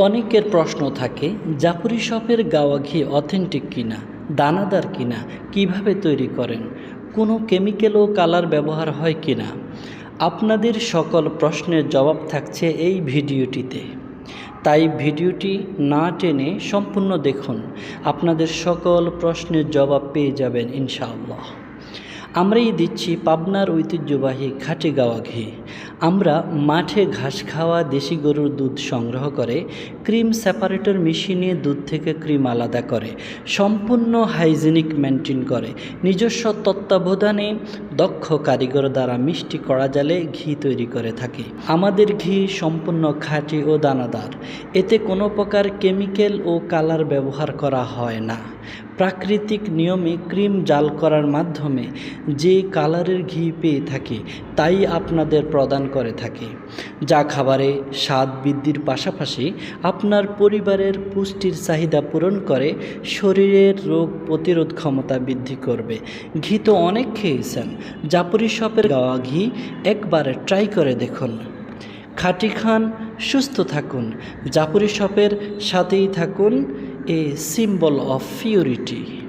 অনেকের প্রশ্ন থাকে, জাফরি শপের গাওয়া ঘি অথেন্টিক কিনা, দানাদার কিনা, কীভাবে তৈরি করেন, কোনো কেমিক্যাল ও কালার ব্যবহার হয় কিনা? আপনাদের সকল প্রশ্নের জবাব থাকছে এই ভিডিওটিতে। তাই ভিডিওটি না টেনে সম্পূর্ণ দেখুন। আপনাদের সকল প্রশ্নের জবাব পেয়ে যাবেন ইনশাআল্লাহ। আমরাই দিচ্ছি পাবনার ঐতিহ্যবাহী খাঁটি গাওয়া ঘি। আমরা মাঠে ঘাস খাওয়া দেশি গরুর দুধ সংগ্রহ করে, ক্রিম সেপারেটর মেশিনে দুধ থেকে ক্রিম আলাদা করে, সম্পূর্ণ হাইজেনিক মেনটেন করে। নিজস্ব তত্ত্বাবধানে দক্ষ কারিগর দ্বারা মিষ্টি কড়া জালে ঘি তৈরি করে থাকে। আমাদের ঘি সম্পূর্ণ খাঁটি ও দানাদার। এতে কোনো প্রকার কেমিক্যাল ও কালার ব্যবহার করা হয় না। প্রাকৃতিক নিয়মে ক্রিম জাল করার মাধ্যমে যে কালারের ঘি পেয়ে থাকি, তাই আপনাদের প্রদান করে থাকে। যা খাবারে স্বাদ বৃদ্ধির পাশাপাশি আপনার পরিবারের পুষ্টির চাহিদা পূরণ করে, শরীরের রোগ প্রতিরোধ ক্ষমতা বৃদ্ধি করবে। ঘি তো অনেক খেয়েছেন, জাপুরি শপের গাওয়া ঘি একবারে ট্রাই করে দেখুন। খাটি খান, সুস্থ থাকুন। জাপুরি শপের সাথেই থাকুন এ সিম্বল অফ পিউরিটি।